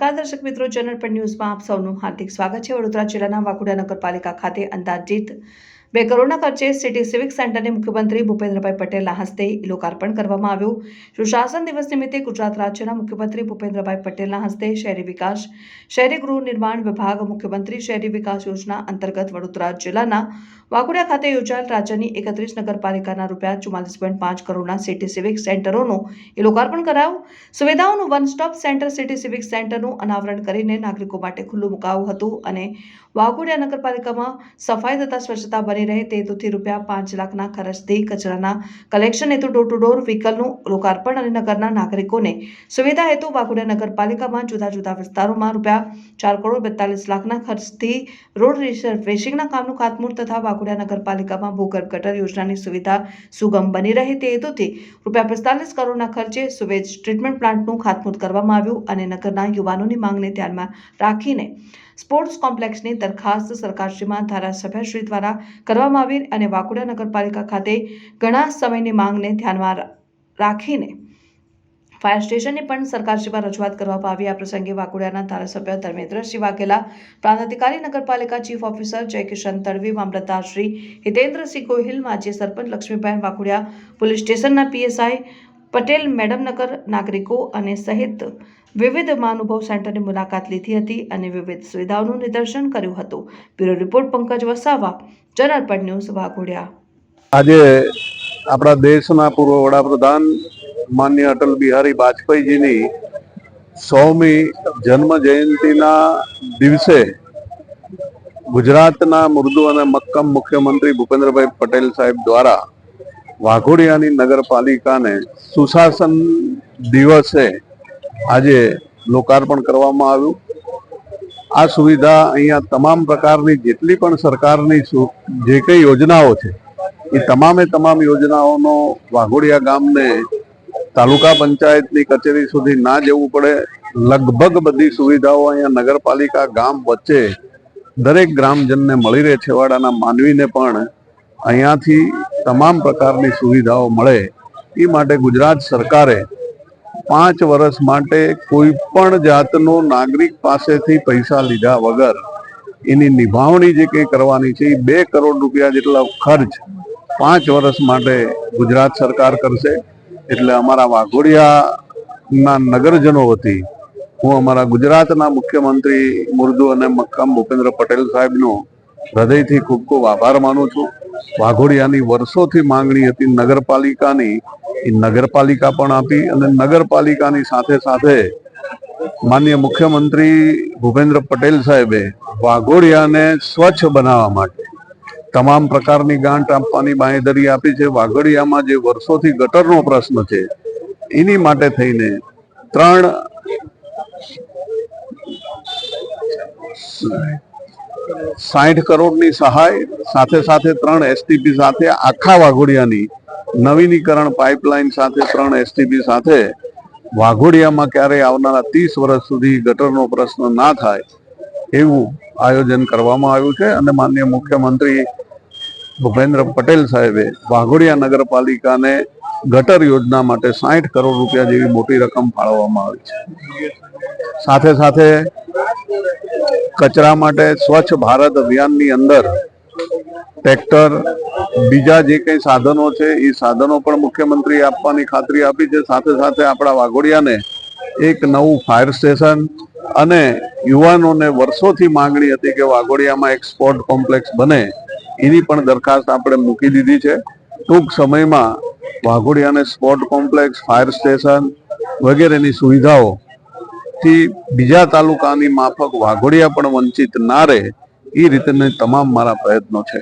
નમસ્કાર દર્શક મિત્રો જનરલ પર ન્યૂઝમાં આપ સૌનું હાર્દિક સ્વાગત છે. વડોદરા જિલ્લાના વાઘોડિયા નગરપાલિકા ખાતે અંદાજિત બે કરોડના ખર્ચે સિટી સિવિક સેન્ટરને મુખ્યમંત્રી ભૂપેન્દ્રભાઈ પટેલના હસ્તે લોકાર્પણ કરવામાં આવ્યું. સુશાસન દિવસ નિમિત્તે ગુજરાત રાજ્યના મુખ્યમંત્રી ભૂપેન્દ્રભાઈ પટેલના હસ્તે શહેરી વિકાસ, શહેરી ગૃહ નિર્માણ વિભાગ, મુખ્યમંત્રી શહેરી વિકાસ યોજના અંતર્ગત વડોદરા જિલ્લાના વાઘોડિયા ખાતે યોજાયેલ રાજ્યની એકત્રીસ નગરપાલિકાના રૂપિયા ચુમ્માલીસ પોઈન્ટ પાંચ કરોડના સિટી સિવિક સેન્ટરોનું એ લોકાર્પણ કરાયું. સુવિધાઓનું one stop centre city civic સેન્ટરનું અનાવરણ કરીને નાગરિકો માટે ખુલ્લું મુકાયું હતું અને વાઘોડિયા નગરપાલિકામાં સફાઈ તથા સ્વચ્છતા બની રહે તે હેતુથી રૂપિયા પાંચ લાખના ખર્ચથી કચરાના કલેક્શન હેતુ ડોર ટુ ડોર વ્હીકલનું લોકાર્પણ અને નગરના નાગરિકોને સુવિધા હેતુ વાઘોડિયા નગરપાલિકામાં જુદા જુદા વિસ્તારોમાં રૂપિયા ચાર કરોડ બેતાલીસ લાખના ખર્ચથી રોડ રિસર્વેશિંગના કામનું ખાતમુહૂર્ત તથા વાઘોડિયા નગરપાલિકામાં ભૂગર્ભ ગટર યોજનાની સુવિધા સુગમ બની રહે તે હેતુથી રૂપિયા પિસ્તાલીસ કરોડના ખર્ચે સુવેજ ટ્રીટમેન્ટ પ્લાન્ટનું ખાતમુહૂર્ત કરવામાં આવ્યું અને નગરના યુવાનોની માંગને ધ્યાનમાં રાખીને સ્પોર્ટ્સ કોમ્પ્લેક્સની દરખાસ્ત સરકારશ્રીમાં ધારાસભ્યશ્રી દ્વારા કરવામાં આવી અને વાઘોડિયા નગરપાલિકા ખાતે ઘણા સમયની માંગને ધ્યાનમાં રાખીને ફાયર સ્ટેશનની પણ સરકારશ્રીમાં રજૂઆત કરવામાં આવી. આ પ્રસંગે વાઘોડિયાના ધારાસભ્ય ધર્મેન્દ્રસિંહ વાઘેલા પ્રાંત અધિકારી નગરપાલિકા ચીફ ઓફિસર જયકિશન તડવી, મામલતદાર શ્રી હિતેન્દ્રસિંહ ગોહિલ, માજી સરપંચ લક્ષ્મીબેન વાઘોડિયા પોલીસ સ્ટેશનના પીએસઆઈ પટેલ મેડમનગર નાગરિકો અને સહિત વિવિધ મહાનુભવ સેન્ટરની મુલાકાત લીધી હતી અને વિવિધ સુવિધાઓનું નિદર્શન કર્યું હતું. Bureau report Pankaj Vasava general news Waghodia. આજે આપણા દેશના પૂર્વ વડાપ્રધાન માન્ય અટલ બિહારી વાજપેયીજીની સૌમી જન્મ જયંતિના દિવસે ગુજરાતના મૃદુ અને મક્કમ મુખ્યમંત્રી ભૂપેન્દ્રભાઈ પટેલ સાહેબ દ્વારા વાઘોડિયાની નગરપાલિકાને સુશાસન દિવસે આજે લોકાર્પણ કરવામાં આવ્યું. આ સુવિધા અહીંયા તમામ પ્રકારની જેટલી પણ સરકારની જે કંઈ યોજનાઓ છે, એ તમામે તમામ યોજનાઓનો વાઘોડિયા ગામને તાલુકા પંચાયતની કચેરી સુધી ના જવું પડે. લગભગ બધી સુવિધાઓ અહીંયા નગરપાલિકા ગામ વચ્ચે દરેક ગ્રામજનને મળી રહે, છેવાડાના માનવીને પણ અહીંયાથી તમામ પ્રકારની સુવિધાઓ મળે, એ માટે ગુજરાત સરકારે પાંચ વર્ષ માટે કોઈ પણ જાતનો નાગરિક પાસેથી પૈસા લીધા વગર એની નિભાવણી જે કંઈ કરવાની છે, એ બે કરોડ રૂપિયા જેટલા ખર્ચ પાંચ વર્ષ માટે ગુજરાત સરકાર કરશે. એટલે અમારા વાઘોડિયાના નગરજનો વતી હું અમારા ગુજરાતના મુખ્યમંત્રી મુર્દુ અને મક્કમ ભૂપેન્દ્ર પટેલ સાહેબનો હૃદયથી ખૂબ ખૂબ આભાર માનું છું. વાઘોડિયાની વર્ષોથી માંગણી હતી નગરપાલિકાની. એ નગરપાલિકા પણ આપી અને નગરપાલિકાની સાથે સાથે માન્ય મુખ્યમંત્રી ભૂપેન્દ્ર પટેલ સાહેબે વાઘોડિયાને સ્વચ્છ બનાવવા માટે તમામ પ્રકારની ગાંઠ આપવાની બાંહેધરી આપી છે. વાઘોડિયામાં જે વર્ષોથી ગટરનો પ્રશ્ન છે, એની માટે થઈને ત્રણ સાઠ કરોડની સહાય, સાથે સાથે ત્રણ એસટીપી સાથે આખા વાઘોડિયાની નવીનીકરણ પાઇપલાઇન સાથે ત્રણ એસટીપી સાથે વાઘોડિયામાં ક્યારેય આવનારા ત્રીસ વર્ષ સુધી ગટરનો પ્રશ્ન ના થાય એવું આયોજન કરવામાં આવ્યું છે અને માન્ય મુખ્યમંત્રી ભૂપેન્દ્ર પટેલ સાહેબે વાઘોડિયા નગરપાલિકાને ગટર યોજના માટે સાઠ કરોડ રૂપિયા જેવી મોટી રકમ ફાળવવામાં આવી છે. સાથે સાથે કચરા માટે સ્વચ્છ ભારત અભિયાનની અંદર ટ્રેક્ટર, બીજા જે કંઈ સાધનો છે, એ સાધનો પણ મુખ્યમંત્રીએ આપવાની ખાતરી આપી છે. સાથે સાથે આપણા વાઘોડિયાને એક નવું ફાયર સ્ટેશન અને યુવાનોને વર્ષોથી માંગણી હતી કે વાઘોડિયામાં એક સ્પોર્ટ કોમ્પ્લેક્સ બને, એની પણ દરખાસ્ત આપણે મૂકી દીધી છે. ટૂંક સમયમાં વાઘોડિયાને સ્પોર્ટ કોમ્પ્લેક્સ, ફાયર સ્ટેશન વગેરેની સુવિધાઓ થી બીજા તાલુકાની માફક વાઘોડિયા પણ વંચિત ના રહે એ રીતેના તમામ મારા પ્રયત્નો છે.